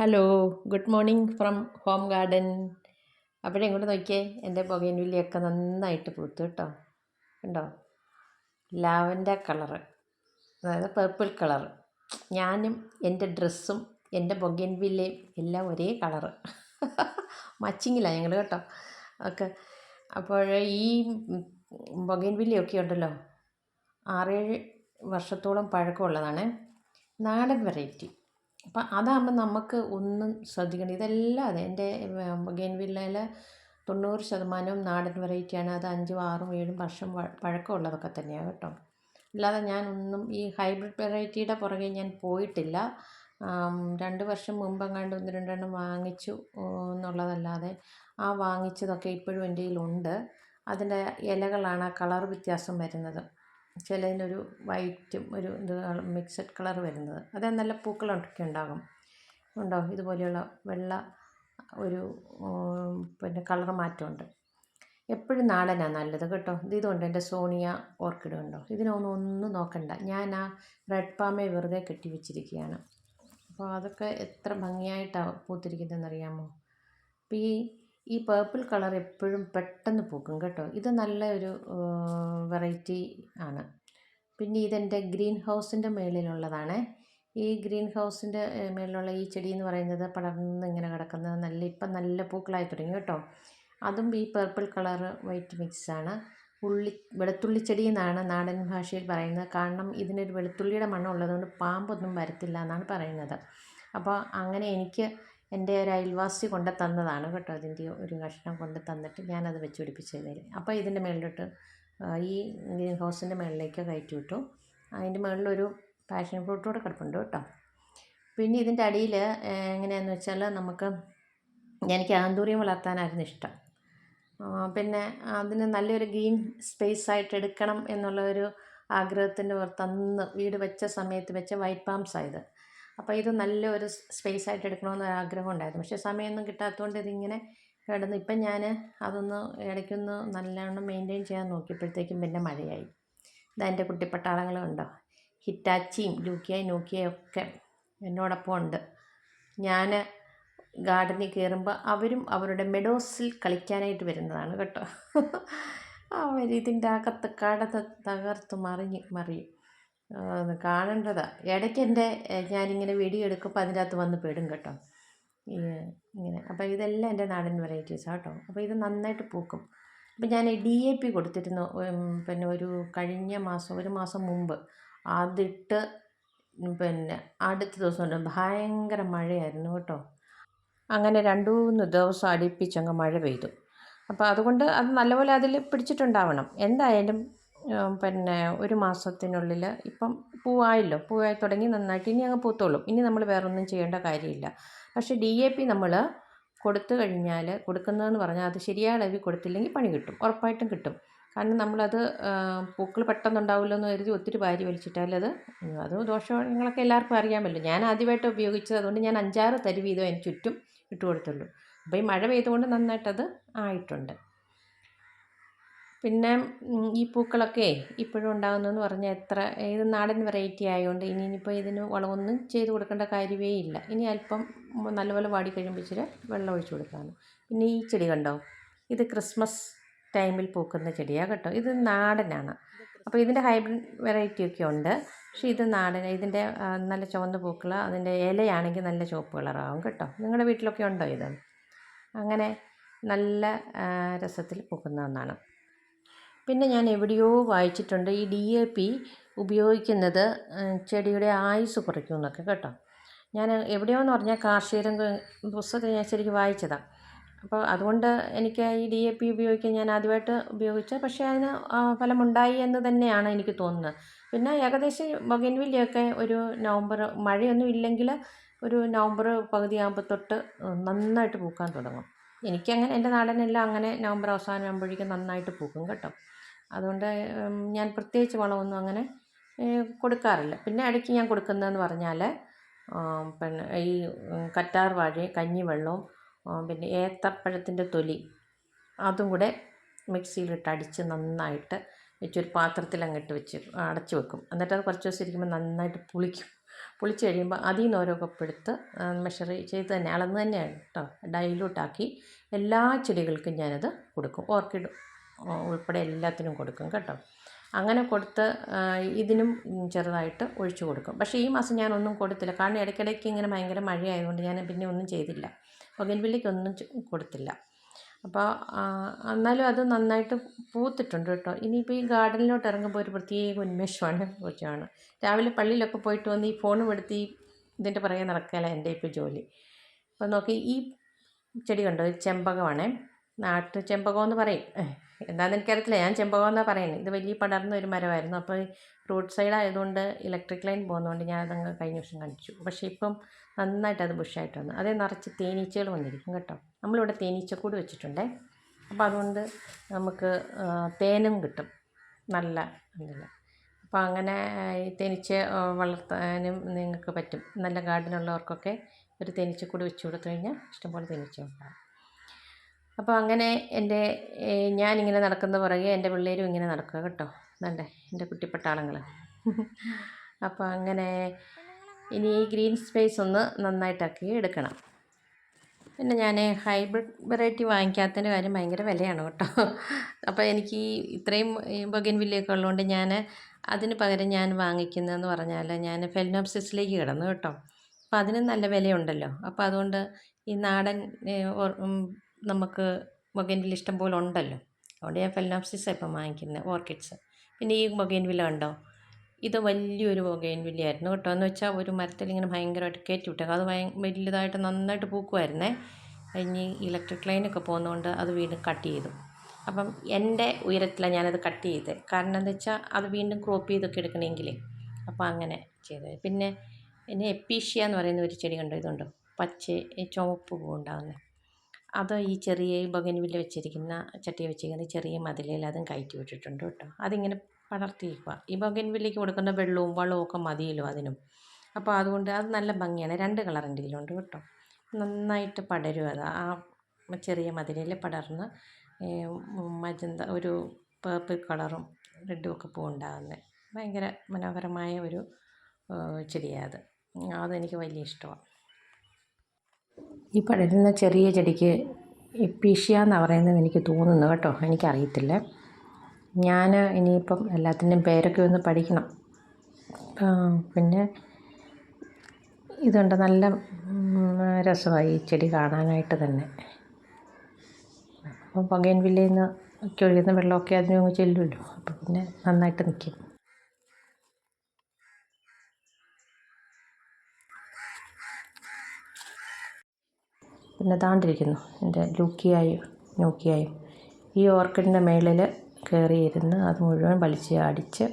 Hello good morning from home garden അവിടെ ഇങ്ങോട്ട് നോക്കിയേ എന്റെ പുകയിനുള്ളിയൊക്കെ നന്നായിട്ട് പൂത്തു കേട്ടോ. കണ്ടോ? Lavender colour. അതായത് പേർപ്പിൾ കളറ്. ഞാനും എന്റെ ഡ്രസ്സും എന്റെ ബൊഗൻവില്ലയും എല്ലാം ഒരേ കളറ്. മച്ചിങ്ങില്ല ഞങ്ങൾ കേട്ടോ. ഒക്കെ. അപ്പോൾ ഈ ബൊഗൻവില്ലയൊക്കെ ഉണ്ടല്ലോ. ആറേഴ് വർഷത്തോളം പഴക്കമുള്ളതാണ്. നാടൻ വെറൈറ്റി അപ്പം അതാകുമ്പോൾ നമുക്ക് ഒന്നും ശ്രദ്ധിക്കേണ്ട ഇതെല്ലാം അതെ. എന്റെ ബൊഗെയിൻവില്ലയിൽ തൊണ്ണൂറ് ശതമാനവും നാടൻ വെറൈറ്റിയാണ്. അത് അഞ്ചും ആറും ഏഴും വർഷം പഴക്കമുള്ളതൊക്കെ തന്നെയാണ് കേട്ടോ. അല്ലാതെ ഞാനൊന്നും ഈ ഹൈബ്രിഡ് വെറൈറ്റിയുടെ പുറകെ ഞാൻ പോയിട്ടില്ല. രണ്ട് വർഷം മുമ്പെങ്ങാണ്ട് ഒന്ന് രണ്ടെണ്ണം വാങ്ങിച്ചു എന്നുള്ളതല്ലാതെ ആ വാങ്ങിച്ചതൊക്കെ ഇപ്പോഴും എന്റെ കയ്യിലുണ്ട്. അതിന്റെ ഇലകളാണ് കളർ വ്യത്യാസം വരുന്നത്. ചിലതിനൊരു വൈറ്റും ഒരു ഇത് മിക്സഡ് കളർ വരുന്നത്. അത് നല്ല പൂക്കളൊക്കെ ഉണ്ടാകും. ഉണ്ടോ? ഇതുപോലെയുള്ള വെള്ള ഒരു പിന്നെ കളർ മാറ്റമുണ്ട്. എപ്പോഴും നാടനാണ് നല്ലത് കേട്ടോ. ഇത് ഇതുണ്ട്. എന്റെ സോണിയ ഓർക്കിഡ് ഉണ്ടോ? ഇതിനൊന്നും ഒന്നും നോക്കണ്ട. ഞാൻ ആ റെഡ് പാമെ വെറുതെ കെട്ടി വെച്ചിരിക്കുകയാണ്. അപ്പോൾ അതൊക്കെ എത്ര ഭംഗിയായിട്ടാണ് പൂത്തിരിക്കുന്നതെന്ന് അറിയാമോ അപ്പോൾ ഈ ഈ പേർപ്പിൾ കളർ എപ്പോഴും പെട്ടെന്ന് പൂക്കും കേട്ടോ. ഇത് നല്ല ഒരു വെറൈറ്റി ആണ്. പിന്നെ ഇതെന്റെ ഗ്രീൻ ഹൗസിന്റെ മേളിലുള്ളതാണ്. ഈ ഗ്രീൻ ഹൗസിന്റെ മേളിലുള്ള ഈ ചെടി എന്ന് പറയുന്നത് പടർന്ന് ഇങ്ങനെ കിടക്കുന്നത് നല്ല ഇപ്പം നല്ല പൂക്കളായി തുടങ്ങി കേട്ടോ. അതും ഈ പേർപ്പിൾ കളർ വൈറ്റ് മിക്സ് ആണ്. ഉള്ളി വെളുത്തുള്ളി ചെടി എന്നാണ് നാടൻ ഭാഷയിൽ പറയുന്നത്. കാരണം ഇതിനൊരു വെളുത്തുള്ളിയുടെ മണം ഉള്ളതുകൊണ്ട് പാമ്പൊന്നും വരത്തില്ല എന്നാണ് പറയുന്നത്. അപ്പോൾ അങ്ങനെ എനിക്ക് എന്റെ ഒരു അയൽവാസി കൊണ്ട് തന്നതാണ് കേട്ടോ അതിന്റെ ഒരു കഷ്ണം കൊണ്ട് തന്നിട്ട് ഞാനത് വെച്ച് പിടിപ്പിച്ച് തരും അപ്പോൾ ഇതിന്റെ മുകളിലോട്ട് ഈ ഗ്രീൻ ഹൗസിന്റെ മുകളിലേക്ക് കയറ്റി വിട്ടു. അതിന്റെ മുകളിലൊരു പാഷൻ ഫ്രൂട്ട് കൂടെ കിടപ്പുണ്ട് കേട്ടോ. പിന്നെ ഇതിന്റെ അടിയിൽ എങ്ങനെയാണെന്ന് വെച്ചാൽ നമുക്ക് എനിക്ക് ആന്തൂറിയം വളർത്താനായിരുന്നു ഇഷ്ടം. പിന്നെ അതിന് നല്ലൊരു ഗ്രീൻ സ്പേസ് ആയിട്ട് എടുക്കണം എന്നുള്ള ഒരു ആഗ്രഹത്തിന്റെ പുറത്ത് അന്ന് വീട് വെച്ച സമയത്ത് വെച്ച വൈറ്റ് പാംസ് ആയത് അപ്പോൾ ഇത് നല്ലൊരു സ്പേസ് ആയിട്ട് എടുക്കണമെന്ന് ആഗ്രഹം ഉണ്ടായിരുന്നു പക്ഷേ സമയമൊന്നും കിട്ടാത്തതുകൊണ്ട് ഇതിങ്ങനെ കിടന്നു. ഇപ്പം ഞാൻ അതൊന്ന് ഇടയ്ക്കൊന്ന് നല്ലവണ്ണം മെയിന്റെയിൻ ചെയ്യാൻ നോക്കിയപ്പോഴത്തേക്കും പിന്നെ മഴയായി. ഇതാ എന്റെ കുട്ടിപ്പട്ടാളങ്ങളും ഉണ്ടോ? ഹിറ്റാച്ചിയും ലൂക്കിയായി നോക്കിയയും ഒക്കെ എന്നോടൊപ്പം ഉണ്ട്. ഞാൻ ഗാർഡനിൽ കയറുമ്പോൾ അവരും അവരുടെ മെഡോസിൽ കളിക്കാനായിട്ട് വരുന്നതാണ് കേട്ടോ. അവരിതിന്റെ അകത്ത് കത്തക്കാട തകർത്ത് മറിഞ്ഞ് മറിയും. കാണേണ്ടതാണ് ഇടയ്ക്ക് എന്റെ ഞാനിങ്ങനെ വീഡിയോ അതിന്റെ അകത്ത് വന്ന് പെടും കേട്ടോ. ഇങ്ങനെ. അപ്പോൾ ഇതെല്ലാം എന്റെ നാടൻ വെറൈറ്റീസാണ് കേട്ടോ. അപ്പോൾ ഇത് നന്നായിട്ട് പൂക്കും. അപ്പോൾ ഞാൻ ഡി എ പി കൊടുത്തിരുന്നു പിന്നെ ഒരു കഴിഞ്ഞ മാസം ഒരു മാസം മുമ്പ്. അതിട്ട് പിന്നെ അടുത്ത ദിവസം ഭയങ്കര മഴയായിരുന്നു കേട്ടോ. അങ്ങനെ രണ്ട് മൂന്ന് ദിവസം അടുപ്പിച്ചങ്ങ് മഴ പെയ്തു. അപ്പോൾ അതുകൊണ്ട് അത് നല്ലപോലെ അതിൽ പിടിച്ചിട്ടുണ്ടാവണം. എന്തായാലും പിന്നെ ഒരു മാസത്തിനുള്ളിൽ ഇപ്പം പൂവായല്ലോ പൂവായി തുടങ്ങി നന്നായിട്ട് ഇനി അങ്ങ് പൂത്തോളും. ഇനി നമ്മൾ വേറൊന്നും ചെയ്യേണ്ട കാര്യമില്ല. പക്ഷേ ഡി എ പി നമ്മൾ കൊടുത്തു കഴിഞ്ഞാൽ കൊടുക്കുന്നതെന്ന് പറഞ്ഞാൽ അത് ശരിയായ അളവിൽ കൊടുത്തില്ലെങ്കിൽ പണി കിട്ടും ഉറപ്പായിട്ടും കിട്ടും. കാരണം നമ്മളത് പൂക്കൾ പെട്ടെന്നുണ്ടാവില്ലോ എന്ന് കരുതി ഒത്തിരി വാരി വലിച്ചിട്ടാൽ അത് അത് ദോഷങ്ങളൊക്കെ എല്ലാവർക്കും അറിയാമല്ലോ. ഞാൻ ആദ്യമായിട്ട് ഉപയോഗിച്ചത് അതുകൊണ്ട് ഞാൻ അഞ്ചാറ് തരി വീതം അതിന് ചുറ്റും ഇട്ട് കൊടുത്തുള്ളൂ. അപ്പോൾ ഈ മഴ പെയ്തുകൊണ്ട് നന്നായിട്ടത് ആയിട്ടുണ്ട്. പിന്നെ ഈ പൂക്കളൊക്കെ ഇപ്പോഴും ഉണ്ടാകുന്നതെന്ന് പറഞ്ഞാൽ എത്ര ഇത് നാടൻ വെറൈറ്റി ആയതുകൊണ്ട് ഇനി ഇനിയിപ്പോൾ ഇതിന് വളമൊന്നും ചെയ്ത് കൊടുക്കേണ്ട കാര്യമേ ഇല്ല. ഇനി അല്പം നല്ലപോലെ വാടി കഴിയുമ്പോൾ ഇച്ചിരി വെള്ളം ഒഴിച്ച് കൊടുക്കാനും പിന്നെ ഈ ചെടി കണ്ടോ? ഇത് ക്രിസ്മസ് ടൈമിൽ പൂക്കുന്ന ചെടിയാണ് കേട്ടോ. ഇത് നാടനാണ്. അപ്പോൾ ഇതിന്റെ ഹൈബ്രിഡ് വെറൈറ്റി ഒക്കെ ഉണ്ട്. പക്ഷേ ഇത് നാടൻ ഇതിന്റെ നല്ല ചുവന്ന പൂക്കൾ അതിന്റെ ഇലയാണെങ്കിൽ നല്ല ചുവപ്പ് കളറാകും കേട്ടോ. നിങ്ങളുടെ വീട്ടിലൊക്കെ ഉണ്ടോ ഇത്? അങ്ങനെ നല്ല രസത്തിൽ പൂക്കുന്ന ഒന്നാണ്. പിന്നെ ഞാൻ എവിടെയോ വായിച്ചിട്ടുണ്ട് ഈ ഡി എ പി ഉപയോഗിക്കുന്നത് ചെടിയുടെ ആയുസ് കുറയ്ക്കും എന്നൊക്കെ കേട്ടോ. ഞാൻ എവിടെയോന്ന് പറഞ്ഞാൽ കാർഷിക പുസ്തകത്തിൽ ഞാൻ ശരിക്കും വായിച്ചതാണ് അപ്പോൾ അതുകൊണ്ട് എനിക്ക് ഈ ഡി എ പി ഉപയോഗിക്കാൻ ഞാൻ ആദ്യമായിട്ട് ഉപയോഗിച്ച പക്ഷേ അതിന് ഫലമുണ്ടായി എന്ന് തന്നെയാണ് എനിക്ക് തോന്നുന്നത്. പിന്നെ ഏകദേശം ബൊഗൻവില്ലയൊക്കെ ഒരു നവംബർ മഴയൊന്നും ഇല്ലെങ്കിൽ ഒരു നവംബർ പകുതി ആകുമ്പോൾ തൊട്ട് നന്നായിട്ട് പൂക്കാൻ തുടങ്ങും. എനിക്കങ്ങനെ എന്റെ നാടനെല്ലാം അങ്ങനെ നവംബർ അവസാനം ആകുമ്പോഴേക്കും നന്നായിട്ട് പൂക്കും കേട്ടോ. അതുകൊണ്ട് ഞാൻ പ്രത്യേകിച്ച് വളമൊന്നും അങ്ങനെ കൊടുക്കാറില്ല. പിന്നെ ഇടയ്ക്ക് ഞാൻ കൊടുക്കുന്നതെന്ന് പറഞ്ഞാൽ പിന്നെ ഈ കറ്റാർ വാഴയും കഞ്ഞിവെള്ളവും പിന്നെ ഏത്തപ്പഴത്തിന്റെ തൊലി അതും കൂടെ മിക്സിയിലിട്ട് അടിച്ച് നന്നായിട്ട് വെച്ചൊരു പാത്രത്തിൽ അങ്ങിട്ട് വെച്ച് അടച്ചു വെക്കും. എന്നിട്ട് അത് കുറച്ച് ദിവസം ഇരിക്കുമ്പോൾ നന്നായിട്ട് പുളിക്കും. പുളിച്ച് കഴിയുമ്പോൾ അതിൽ നിന്ന് ഓരോ കപ്പെടുത്ത് മെഷർ ചെയ്ത് തന്നെ അളന്ന് തന്നെയാണ് കേട്ടോ ഡൈലൂട്ടാക്കി എല്ലാ ചെടികൾക്കും ഞാനത് കൊടുക്കും. ഓർക്കിഡ് ഉൾപ്പെടെ എല്ലാത്തിനും കൊടുക്കും കേട്ടോ. അങ്ങനെ കൊടുത്ത് ഇതിനും ചെറുതായിട്ട് ഒഴിച്ചു കൊടുക്കും. പക്ഷേ ഈ മാസം ഞാനൊന്നും കൊടുത്തില്ല. കാരണം ഇടയ്ക്കിടയ്ക്ക് ഇങ്ങനെ ഭയങ്കര മഴയായതുകൊണ്ട് ഞാൻ പിന്നെ ഒന്നും ചെയ്തില്ല. ഒന്നും കൊടുത്തില്ല. അപ്പോൾ എന്നാലും അത് നന്നായിട്ട് പൂത്തിട്ടുണ്ട് കേട്ടോ. ഇനിയിപ്പോൾ ഈ ഗാർഡനിലോട്ട് ഇറങ്ങുമ്പോൾ ഒരു പ്രത്യേക ഉന്മേഷമാണ് കൊച്ചാണ് രാവിലെ പള്ളിയിലൊക്കെ പോയിട്ട് വന്ന് ഈ ഫോണും എടുത്ത് ഈ ഇതിന്റെ പുറകെ നടക്കല എന്റെ ഇപ്പോൾ ജോലി. അപ്പോൾ നോക്കി ഈ ചെടി കണ്ടോ? ചെമ്പകമാണേ. നാട്ടു ചെമ്പകം എന്ന് പറയും. എന്താണെന്ന് എനിക്കറിയത്തില്ല. ഞാൻ ചെമ്പകമെന്നാണ് പറയുന്നത് ഇത് വലിയ പടർന്ന ഒരു മരമായിരുന്നു. അപ്പോൾ റോഡ് സൈഡ് ആയതുകൊണ്ട് ഇലക്ട്രിക് ലൈൻ പോകുന്നതുകൊണ്ട് ഞാൻ അതങ്ങ് കഴിഞ്ഞ വർഷം കാണിച്ചു. പക്ഷേ ഇപ്പം നന്നായിട്ട് അത് ബുഷായിട്ട് വന്നു. അതേ നിറച്ച് തേനീച്ചകൾ വന്നിരിക്കും കേട്ടോ. നമ്മളിവിടെ തേനീച്ചക്കൂട് വെച്ചിട്ടുണ്ടേ. അപ്പോൾ അതുകൊണ്ട് നമുക്ക് തേനും കിട്ടും. നല്ല എന്തല്ല അപ്പോൾ അങ്ങനെ തേനീച്ച വളർത്താനും നിങ്ങൾക്ക് പറ്റും. നല്ല ഗാർഡനുള്ളവർക്കൊക്കെ ഒരു തേനീച്ചക്കൂട് വെച്ച് കൊടുത്തു കഴിഞ്ഞാൽ ഇഷ്ടംപോലെ തേനീച്ച ഉണ്ടാകും അപ്പോൾ അങ്ങനെ എന്റെ ഞാനിങ്ങനെ നടക്കുന്ന പുറകെ എന്റെ പിള്ളേരും ഇങ്ങനെ നടക്കുക കേട്ടോ. നല്ല എന്റെ കുട്ടിപ്പട്ടാളങ്ങൾ അപ്പോൾ അങ്ങനെ ഇനി ഈ ഗ്രീൻ സ്പേസ് ഒന്ന് നന്നായിട്ടാക്കി എടുക്കണം. പിന്നെ ഞാൻ ഹൈബ്രിഡ് വെറൈറ്റി വാങ്ങിക്കാത്തതിന്റെ കാര്യം ഭയങ്കര വിലയാണ് കേട്ടോ. അപ്പോൾ എനിക്ക് ഇത്രയും ബൊഗൻ വില്ലയൊക്കെ ഉള്ളതുകൊണ്ട് ഞാൻ അതിന് പകരം ഞാൻ വാങ്ങിക്കുന്നതെന്ന് പറഞ്ഞാൽ ഞാൻ ഫെലിനോപ്സിസിലേക്ക് കിടന്നു കേട്ടോ. അപ്പോൾ അതിന് നല്ല വിലയുണ്ടല്ലോ. അപ്പോൾ അതുകൊണ്ട് ഈ നാടൻ നമുക്ക് ബൊഗൈൻവില്ല ഇഷ്ടം പോലെ ഉണ്ടല്ലോ. അതുകൊണ്ട് ഞാൻ ഫെലനോപ്സിസാണ് ഇപ്പം വാങ്ങിക്കുന്നത് ഓർക്കിഡ്സ് പിന്നെ ഈ ബൊഗൈൻവില്ല ഉണ്ടോ ഇത് വലിയൊരു ബൊഗൈൻവില്ലയായിരുന്നു കേട്ടോ. എന്ന് വെച്ചാൽ ഒരു മരത്തിൽ ഇങ്ങനെ ഭയങ്കരമായിട്ട് കയറ്റി വിട്ടു അത് ഭയ വലുതായിട്ട് നന്നായിട്ട് പൂക്കുമായിരുന്നേ കഴിഞ്ഞ് ഇലക്ട്രിക് ലൈനൊക്കെ പോകുന്നതുകൊണ്ട് അത് വീണ്ടും കട്ട് ചെയ്തു. അപ്പം എന്റെ ഉയരത്തിലാണ് ഞാനത് കട്ട് ചെയ്തത് കാരണം എന്താ വെച്ചാൽ അത് വീണ്ടും ക്രോപ്പ് ചെയ്തൊക്കെ എടുക്കണമെങ്കിൽ അപ്പോൾ അങ്ങനെ ചെയ്തത്. പിന്നെ പിന്നെ എപ്പീഷ്യ എന്ന് പറയുന്ന ഒരു ചെടി കണ്ടോ? ഇതുണ്ടോ? പച്ച ചുവപ്പ് പൂ ഉണ്ടാകുന്നത് അത് ഈ ചെറിയ ബൊഗൻവില്ല വെച്ചിരിക്കുന്ന ചട്ടി വെച്ചിരിക്കുന്ന ചെറിയ മതിലിൽ അതും കയറ്റി വിട്ടിട്ടുണ്ട് കേട്ടോ. അതിങ്ങനെ പടർത്തിയിരിക്കുക ഈ ബൊഗൻവില്ലയ്ക്ക് കൊടുക്കുന്ന വെള്ളവും വളവും ഒക്കെ മതിയല്ലോ അതിനും. അപ്പോൾ അതുകൊണ്ട് അത് നല്ല ഭംഗിയാണ്. രണ്ട് കളറിന്റെ ഇതിലുണ്ട് കേട്ടോ. നന്നായിട്ട് പടരും അത്. ആ ചെറിയ മതിലിൽ പടർന്ന് മജന്ത ഒരു പേർപ്പിൾ കളറും റെഡും ഒക്കെ പൂവുണ്ടാകുന്നത് ഭയങ്കര മനോഹരമായ ഒരു ചെടിയാണ് അത്. അതെനിക്ക് വലിയ ഇഷ്ടമാണ്. ഈ പടരുന്ന ചെറിയ ചെടിക്ക് എപ്പീഷ്യ എന്ന് പറയുന്നത് എനിക്ക് തോന്നുന്നു കേട്ടോ. എനിക്കറിയത്തില്ല. ഞാൻ ഇനിയിപ്പം എല്ലാത്തിന്റെയും പേരൊക്കെ ഒന്ന് പഠിക്കണം. പിന്നെ ഇതുണ്ട് നല്ല രസമായി ഈ ചെടി കാണാനായിട്ട് തന്നെ. അപ്പം പുകയൻ വില്ലയിൽ നിന്ന് ഒഴുകുന്ന വെള്ളമൊക്കെ അതിന് ചെല്ലുമല്ലോ. അപ്പം പിന്നെ നന്നായിട്ട് നിൽക്കും. പിന്നെ താണ്ടിരിക്കുന്നു. എന്റെ ലൂക്കിയായും നോക്കിയായും ഈ ഓർക്കിഡിന്റെ മേളിൽ കയറിയിരുന്ന് അത് മുഴുവൻ വലിച്ച് അടിച്ച്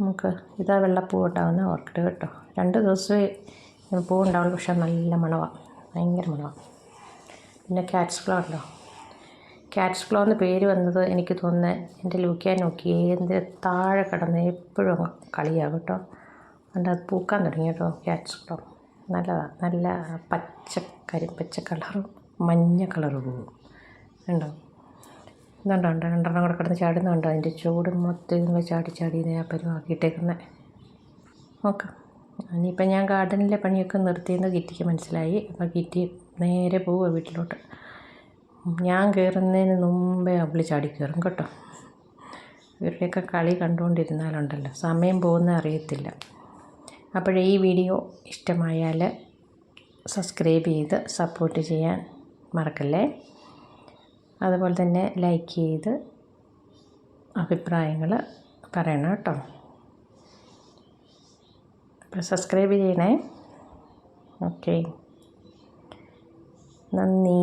നമുക്ക് ഇതാ വെള്ളപ്പൂ ഉണ്ടാകുന്ന ഓർക്കിഡ് കേട്ടോ. രണ്ട് ദിവസമേ പൂ ഉണ്ടാവുള്ളൂ പക്ഷേ നല്ല മണമാണ് ഭയങ്കര മണമാണ് പിന്നെ ക്യാറ്റ്സ് ഫ്ലോ ഉണ്ടോ? ക്യാറ്റ്സ് ഫ്ലോ എന്ന് പേര് വന്നത് എനിക്ക് തോന്നുന്നത് എന്റെ ലൂക്കിയ എന്തിന് താഴെ കിടന്ന് എപ്പോഴും കളിയാകും കേട്ടോ. അതുകൊണ്ട് അത് പൂക്കാൻ തുടങ്ങി കേട്ടോ ക്യാറ്റ്സ് ഫ്ലോ നല്ലതാണ് നല്ല പച്ച കരിപ്പച്ച കളറും മഞ്ഞ കളറും പൂവും ഉണ്ടോ ഇതുണ്ടോ? ഉണ്ടോ രണ്ടെണ്ണം കൂടെ കിടന്ന് ചാടുന്നുണ്ടോ? അതിന്റെ ചൂട് മൊത്തം ചാടി ചാടി ഞാൻ പരുവാക്കിയിട്ടേക്കുന്നത് നോക്കാം. ഇനിയിപ്പോൾ ഞാൻ ഗാർഡനിലെ പണിയൊക്കെ നിർത്തിയെന്ന് കിറ്റിക്ക് മനസ്സിലായി. അപ്പോൾ കിറ്റി നേരെ പോവുക വീട്ടിലോട്ട്. ഞാൻ കയറുന്നതിന് മുമ്പേ അവൾ ചാടി കയറും കേട്ടോ. ഇവരുടെയൊക്കെ കളി കണ്ടുകൊണ്ടിരുന്നാലുണ്ടല്ലോ. സമയം പോകുന്ന അറിയത്തില്ല. അപ്പോൾ ഈ വീഡിയോ ഇഷ്ടമായാൽ സബ്സ്ക്രൈബ് ചെയ്ത് സപ്പോർട്ട് ചെയ്യാൻ മറക്കല്ലേ? അതുപോലെ തന്നെ ലൈക്ക് ചെയ്ത് അഭിപ്രായങ്ങൾ പറയണം കേട്ടോ. അപ്പോൾ സബ്സ്ക്രൈബ് ചെയ്യണേ. ഓക്കെ. നന്ദി.